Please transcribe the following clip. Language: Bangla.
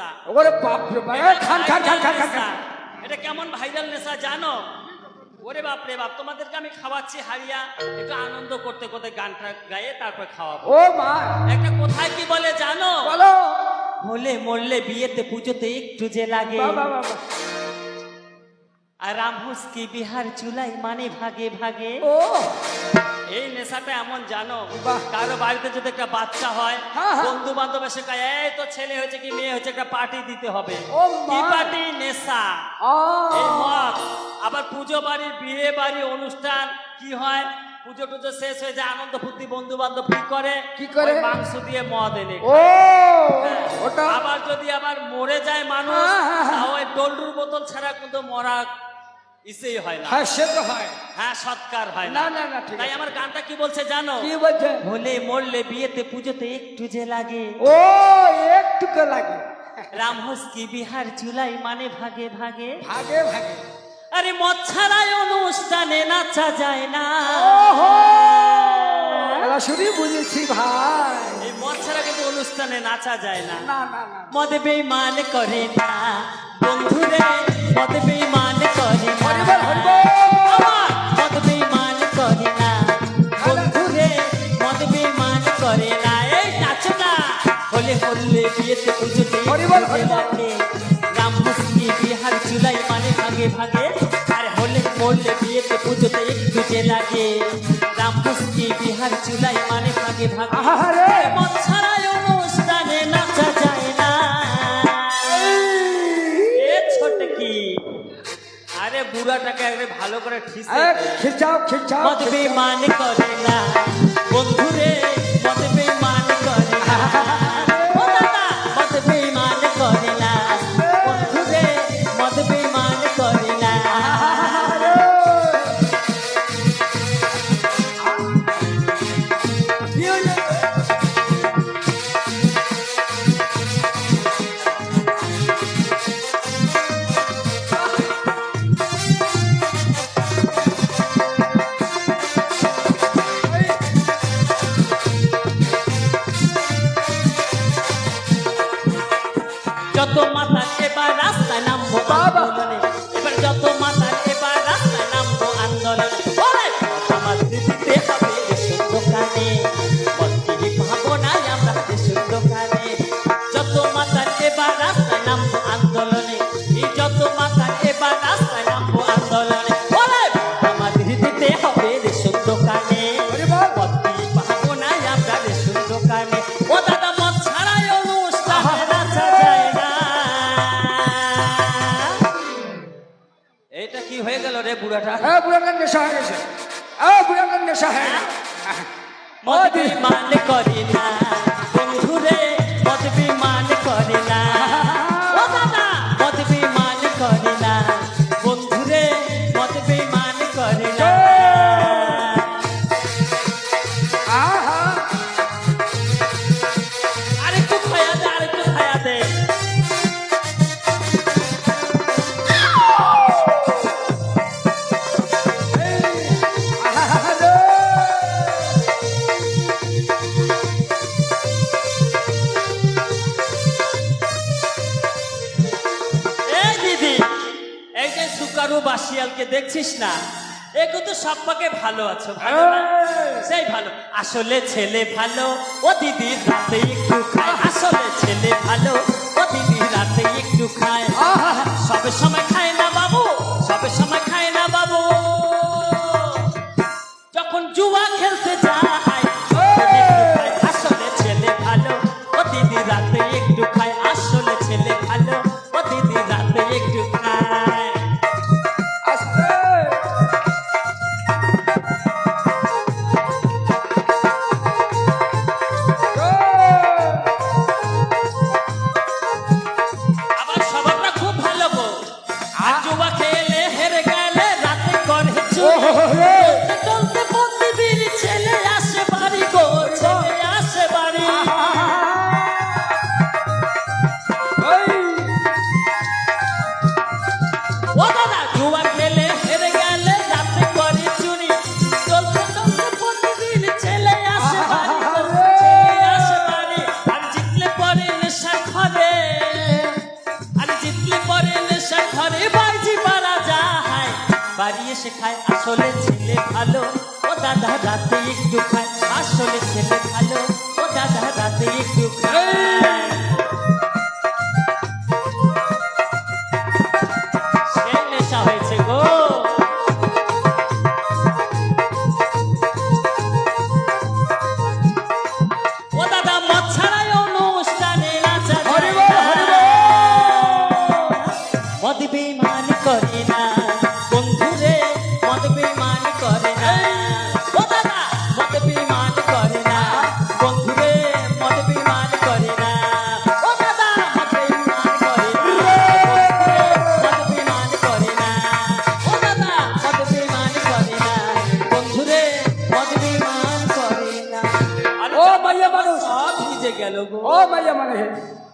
নেশা। ওরে বাপ রে বাপ খান খান খান খান খান এটা কেমন ভাইরাল নেশা জানো? ওরে বাপ রে বাপ তোমাদেরকে আমি খাওয়াচ্ছি হারিয়া একটু আনন্দ করতে করতে গানটা গায়ে তারপর খাওয়াবো। ও মা। একটা কোথায় কি বলে জানো? বলো। হলে মরলে বিয়েতে পুজোতে একটু যে লাগে। আর রামহুস কি বিহার চুলাই মানে ভাগে ভাগে? ও। এই নেশাটা এমন জানো? কারও বাড়িতে যদি একটা বাচ্চা হয় হ্যাঁ, হ্যাঁ। বন্ধু বান্ধব এসে কয় এই তো ছেলে হয়েছে কি মেয়ে হয়েছে একটা পার্টি দিতে হবে। কি পার্টি নেশা। এই মদ। আবার পুজো বাড়ি বিয়ে বাড়ি অনুষ্ঠান কি হয়? পুজো টুজো শেষ হয়ে যায় আনন্দ ফুর্তি বন্ধু বান্ধব কি করে? কি করে? মাংস দিয়ে মদ এনে ও। ওটা? আবার যদি আবার মরে যায় মানুষ হ্যাঁ। ওই ডল্ডুর বোতল ছাড়া কিন্তু মরা ইসেই হয় না। হ্যাঁ সে তো হয়। হ্যাঁ সৎকার হয় না। না না না ঠিক তাই আমার গানটা কি বলছে জানো? কি বলছে? হলে মরলে বিয়েতে পুজোতে একটু যে লাগে। ও একটু তো লাগে। রামহস কি বিহার চুলাই মানে ভাগে ভাগে। ভাগে ভাগে। আরে মদ অনুষ্ঠানে নাচা যায় না। এরা বুঝেছি ভাই। এই মদ ছাড়া কিন্তু অনুষ্ঠানে নাচা যায় না। না না না। মদ বেইমান করে না। বন্ধুরে মদ বেইমান রাম মুসলি বিহার মানে ভাগে ভাগে। আর হলে মরলে বিয়েতে পুজোতে একটু যে লাগে। রাম মুসলি বিহার চুলাই মানে ভাগে ভাগে। আহারে! মদ অনুষ্ঠানে নাচা যায় না। এ ছোট কি? আরে বুড়াটাকে একবারে ভালো করে খিচাও খিচাও মদ বেমান করে না। বন্ধুরে রে বুড়াটা। এ, বুড়াটার নেশা হয়ে গেছে। এ, বুড়াটার নেশা হয়ে গেছে। মালিক করে যে বা শিয়ালকে দেখছিস না? এ তো সব পাকে ভালো আছো ভালো না? সেই ভালো। আসলে ছেলে ভালো ও দিদি রাতে একটু খায়। আসলে ছেলে ভালো ও দিদি রাতে একটু খায়। সব সময় খায় না। বাড়িয়ে শেখায়, আসলে ছেলে ভালো। ও দাদা রাতে একটু খায়, আসলে ছেলে ভালো। ও দাদা রাতে একটু খায়। है